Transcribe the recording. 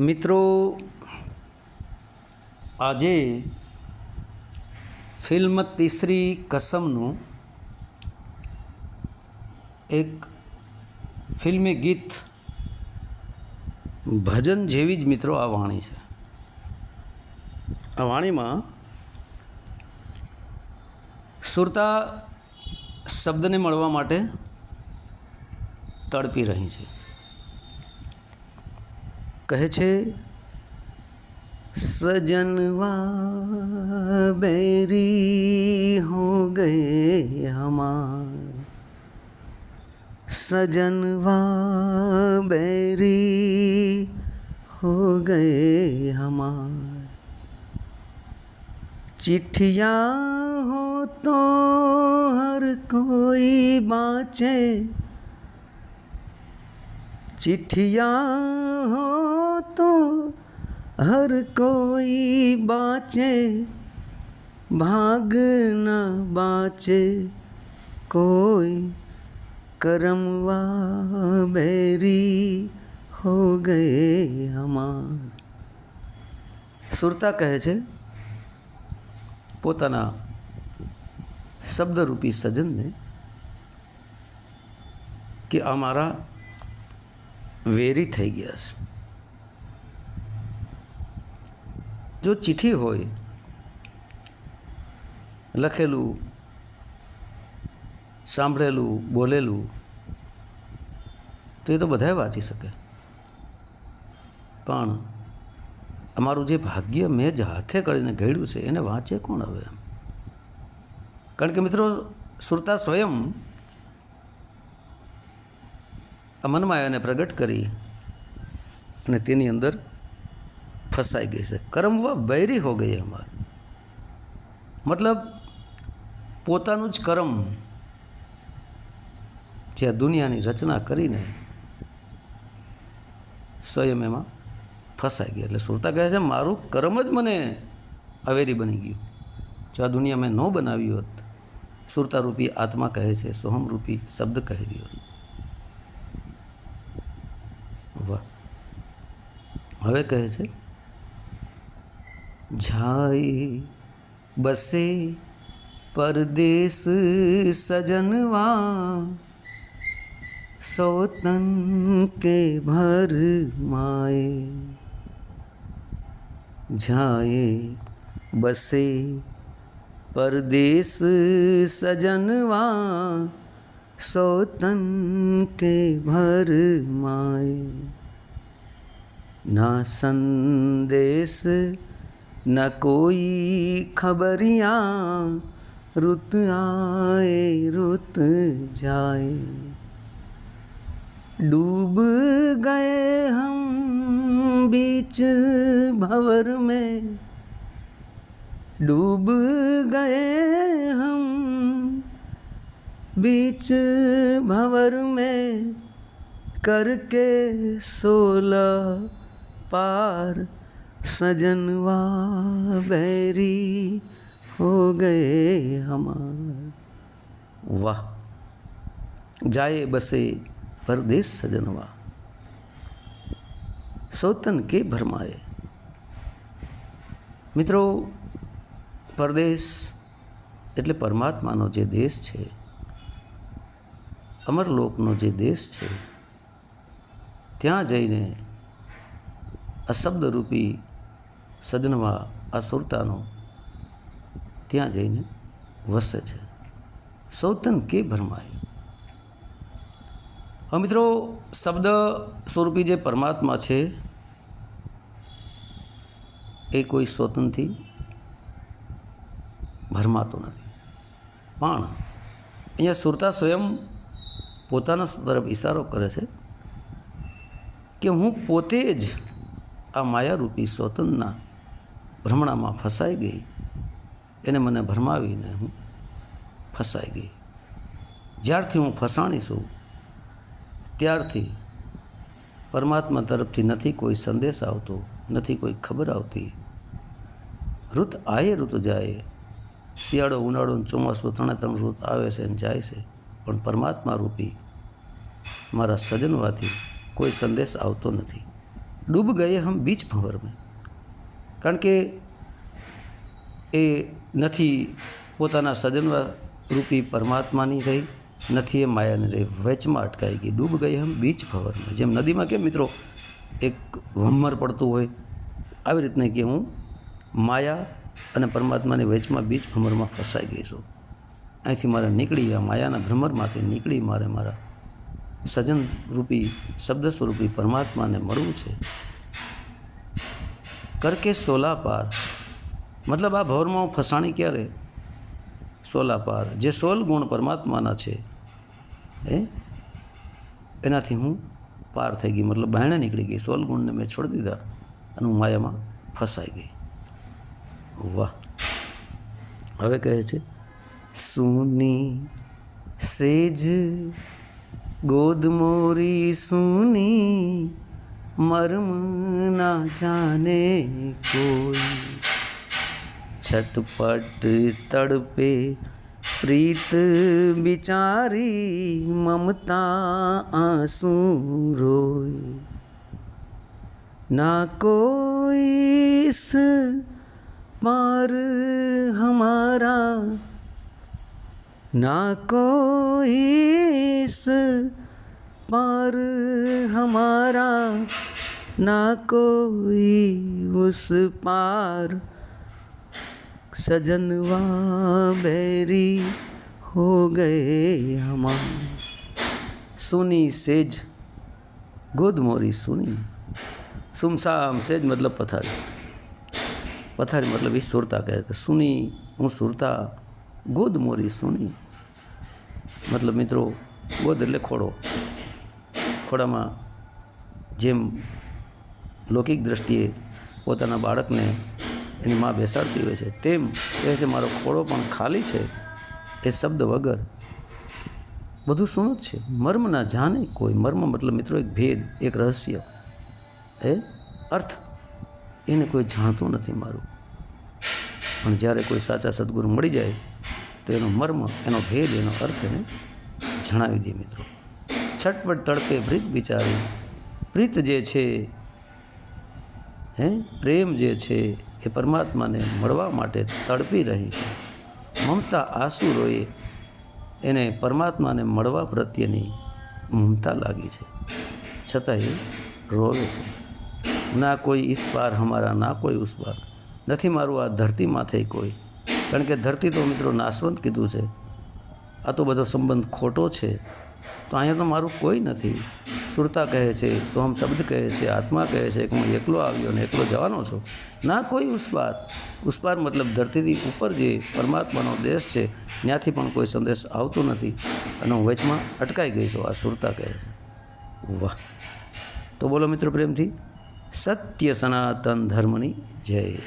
મિત્રો, આજે ફિલ્મ તીસરી કસમનું એક ફિલ્મી ગીત ભજન જેવી જ મિત્રો આ વાણી છે. આ વાણીમાં સુરતા શબ્દને મળવા માટે તડપી રહી છે. કહે છે सजनवा बैरी हो गए हमार सजनवा बैरी हो गए हमार चिट्ठियाँ हो तो हर कोई बाँचे ચિઠિયા હો તો હર કોઈ બાચે ભાગ ના બાચે કોઈ કરમવા બેરી હો ગયે હમાર સુરતા કહે છે પોતાના શબ્દરૂપી સજનને કે અમારા વેરી થઈ ગયા છે. જો ચિઠ્ઠી હોય, લખેલું, સાંભળેલું, બોલેલું, તો એ તો બધાએ વાંચી શકે. પણ અમારું જે ભાગ્ય મેં જ હાથે કરીને ઘડ્યું છે, એને વાંચે કોણ હવે કારણ કે મિત્રો સુરતા સ્વયં આ મનમાં એને પ્રગટ કરી અને તેની અંદર ફસાઈ ગઈ છે. કર્મવા બૈરી હો ગઈ અમાર. મતલબ પોતાનું જ કર્મ જે આ દુનિયાની રચના કરીને સ્વયં એમાં ફસાઈ ગયા એટલે સુરતા કહે છે, મારું કર્મ જ મને અવેરી બની ગયું. જો આ દુનિયા મેં ન બનાવ્યું હોત સુરતા રૂપી આત્મા કહે છે સોહમ રૂપી શબ્દ કહી રહ્યો હવે કહે છે જાય બસે પરદેશ સજનવા સોતન કે ભર માએ. જાય બસે પરદેશ સજનવા સોતન કે ભર માએ. ना संदेश न कोई खबरियाँ रुत आए रुत जाए डूब गए हम बीच भंवर में डूब गए हम बीच भंवर में करके सोलह પાર સજનવા બેરી હો ગયે હમાર વાહ જાય બસે પરદેશ સજનવા સૌતન કે ભરમાએ મિત્રો પરદેશ એટલે પરમાત્માનો જે દેશ છે, અમરલોકનો જે દેશ છે, ત્યાં જઈને આ શબ્દરૂપી સજનવા આ સુરતાનો ત્યાં જઈને વસે છે. સૌતન કે ભરમાય? હવે મિત્રો શબ્દ સ્વરૂપી જે પરમાત્મા છે, એ કોઈ સ્વતંત્રથી ભરમાતો નથી. પણ અહીંયા સુરતા સ્વયં પોતાના તરફ ઇશારો કરે છે કે હું પોતે જ આ માયારૂપી સ્વતંત્રના ભ્રમણામાં ફસાઈ ગઈ. એને મને ભરમાવીને હું ફસાઈ ગઈ. જ્યારથી હું ફસાણી છું, ત્યારથી પરમાત્મા તરફથી નથી કોઈ સંદેશ આવતો, નથી કોઈ ખબર આવતી. ઋત આયે ઋતુ જાય, શિયાળો ઉનાળો ચોમાસું ત્રણે ત્રણ ઋત આવે છે અને જાય છે. પણ પરમાત્મા રૂપી મારા સજનવાથી કોઈ સંદેશ આવતો નથી. ડૂબ ગયે હમ બીચ ભંવર મેં. કારણ કે એ નથી પોતાના સજનવા રૂપી પરમાત્માની રહી, નથી એ માયાની રહી. વેચમાં અટકાઈ ગઈ. ડૂબ ગઈ હમ બીચ ભંવરમાં જેમ નદીમાં કેમ મિત્રો એક વમ્મર પડતું હોય, આવી રીતના કે હું માયા અને પરમાત્માની વેચમાં બીચ ભમરમાં ફસાઈ ગઈ છું. અહીંથી મારે નીકળી, આ માયાના ભ્રમરમાંથી નીકળી મારે મારા સજન રૂપી, શબ્દ સ્વરૂપી પરમાત્માને મળવું છે. કરકે સોલા પાર મતલબ આ ભવરમાં ફસાણી ક્યારે? સોલા પાર જે સોલ ગુણ પરમાત્માના છે. એ એનાથી હું પાર થઈ ગઈ. મતલબ બહેણે નીકળી ગઈ. સોલ ગુણને મેં છોડી દીધા અને હું માયામાં ફસાઈ ગઈ. વાહ. હવે કહે છે, સુની સેજ ગોદ મોરી સુની મર્મ ના જાને કોઈ. છટપટ તડપે પ્રીત બિચારી મમતા આંસુ રોય. ના કોઈ પાર હમારા ना कोई इस पार हमारा ना कोई उस पार सजनवा बैरी हो गए हमार सुनी सेज गोद मोरी सुनी સુમસામ સેજ મતલબ પથારી પથારી મતલબ એ સુરતા કહે છે સુની હું સુરતા ગોદ મોરી સુની. મતલબ મિત્રો, ગોદ એટલે ખોડો. ખોડામાં જેમ લૌકિક દ્રષ્ટિએ પોતાના બાળકને એની માં બેસાડતી હોય છે, તેમ કહે છે, મારો ખોડો પણ ખાલી છે. એ શબ્દ વગર બધું શું જ છે? મર્મ ના જાણે કોઈ. મર્મ મતલબ મિત્રો, એક ભેદ, એક રહસ્ય. એ અર્થ. એને કોઈ જાણતું નથી મારું. પણ જ્યારે કોઈ સાચા સદગુરુ મળી જાય તો એનો મર્મ, એનો ભેદ, એનો અર્થ એને જણાવી દે મિત્રો. છટપટ તડપે પ્રીત બિચારી, પ્રીત જે છે, હે, પ્રેમ જે છે, એ પરમાત્માને મળવા માટે તડપી રહી છે. મમતા આંસુ એને પરમાત્માને મળવા પ્રત્યેની મમતા લાગી છે. છતાં એ રોવે છે. ના કોઈ ઇસ પાર હમારા, ના કોઈ ઉસ પાર. નથી મારું આ ધરતી માથે કોઈ. કારણ કે ધરતી તો મિત્રો નાશવંત કીધું છે. આ તો બધો સંબંધ ખોટો છે. તો અહીંયા તો મારું કોઈ નથી. સુરતા કહે છે, સોહમ શબ્દ કહે છે, આત્મા કહે છે કે હું એકલો આવ્યો ને એકલો જવાનો છું. ના, કોઈ ઉસ્પાર. ઉસ્પાર મતલબ ધરતીથી ઉપર જે પરમાત્માનો દેશ છે, ત્યાંથી પણ કોઈ સંદેશ આવતો નથી. અને હું વચમાં અટકાઈ ગઈ છું, આ સુરતા કહે છે. વાહ. તો બોલો મિત્રો પ્રેમથી, સત્ય સનાતન ધર્મની જય.